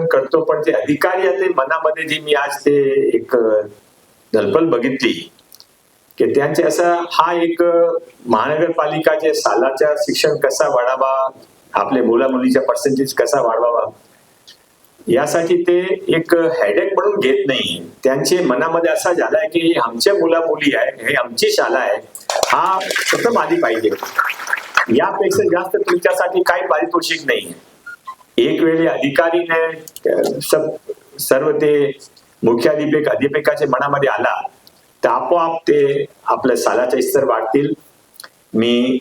करतो पण ते अधिकारी ते मनामध्ये जी मी आज ते एक दलपल बघितली की त्यांचे असा हा एक महानगरपालिकाचे सालाच्या शिक्षण कसा वाढावा आपले मुला मुलीच्या पर्सेंटेज कसा वाढवावा यासाठी ते एक हेडेक म्हणून घेत नाही. त्यांचे मनामध्ये असा झालाय की आमच्या मुला मुली आहे हे आमची शाळा आहे हा प्रथम आधी पाहिजे. यापेक्षा जास्त तुमच्यासाठी काही पारितोषिक नाही. एक वेळी अधिकारीने सब- सर्व ते मुख्याधिपक अधिपकाच्या मनामध्ये आला तर आपोआप ते आपल्या सालाचा इस्तर वाढतील. मी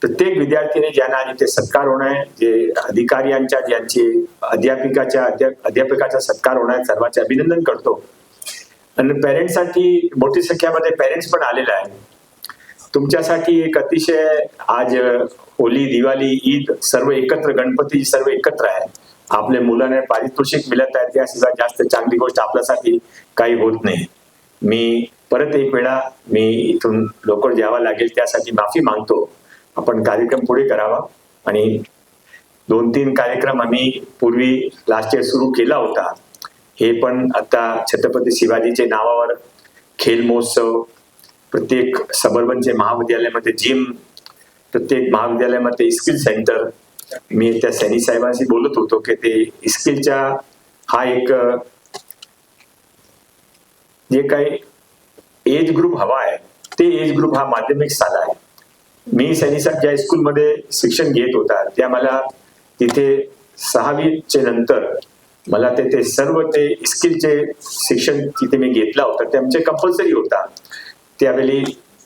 प्रत्येक विद्यार्थीने ज्यांना ते सत्कार होणार आहे जे अधिकाऱ्यांच्या ज्यांचे अध्यापिकाच्या अध्यापकाचा सत्कार होणार आहे सर्वांचे अभिनंदन करतो. आणि पेरेंट्ससाठी मोठी संख्यामध्ये पेरेंट्स पण आलेला आहे तुमच्यासाठी एक अतिशय आज होली दिवाळी ईद सर्व एकत्र गणपती सर्व एकत्र आहे आपल्या मुलांना पारितोषिक मिळत आहे त्याशिवाय जास्त चांगली गोष्ट आपल्यासाठी काही होत नाही. मी परत एक वेळा मी इथून लवकर द्यावा लागेल त्यासाठी माफी मागतो. आपण कार्यक्रम पुढे करावा. आणि दोन तीन कार्यक्रम आम्ही पूर्वी लास्ट इयर सुरू केला होता. हे पण आता छत्रपती शिवाजीचे नावावर खेल महोत्सव प्रत्येक सबर्बनचे महाविद्यालयामध्ये जिम प्रत्येक महाविद्यालयामध्ये स्किल सेंटर मी त्या सैनी साहेबांशी बोलत होतो की ते स्किलच्या हा एक जे काही एज ग्रुप हवा आहे ते एज ग्रुप हा माध्यमिक साला आहे. मी सैनी साहेब ज्या स्कूलमध्ये शिक्षण घेत होता त्या मला तिथे सहावीचे नंतर मला तेथे सर्व ते स्किलचे शिक्षण तिथे मी घेतला होता. ते आमचे कंपल्सरी होता. त्यावेळी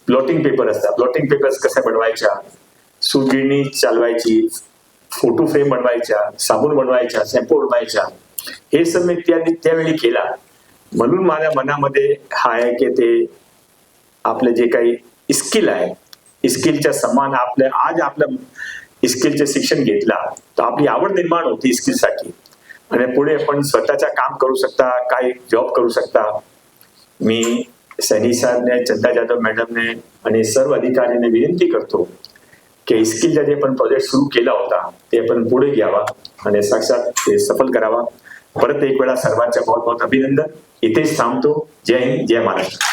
ब्लॉटिंग पेपर असतात. ब्लॉटिंग पेपर्स कशा बनवायच्या? सुगिणी चालवायची फोटो फ्रेम बनवायच्या साबण बनवायच्या शॅम्पू बनवायच्या. हे सब मी त्या त्यावेळी केला. म्हणून माझ्या मनामध्ये हा आहे की ते आपले जे काही स्किल आहे स्किलच्या समान आपल्या आज आपलं स्किलचे शिक्षण घेतला तर आपली आवड निर्माण होती स्किलसाठी आणि पुढे आपण स्वतःच्या काम करू शकता काही जॉब करू शकता. मी सैनी साहेबने चंदा जाधव मॅडमने आणि सर्व अधिकाऱ्यांनी विनंती करतो की स्किलचा जे पण प्रोजेक्ट सुरू केला होता ते आपण पुढे घ्यावा आणि साक्षात ते सफल करावा. परत एक वेळा सर्वांच्या बहुत बहुत अभिनंदन. इथेच थांबतो. जय हिंद जय महाराष्ट्र.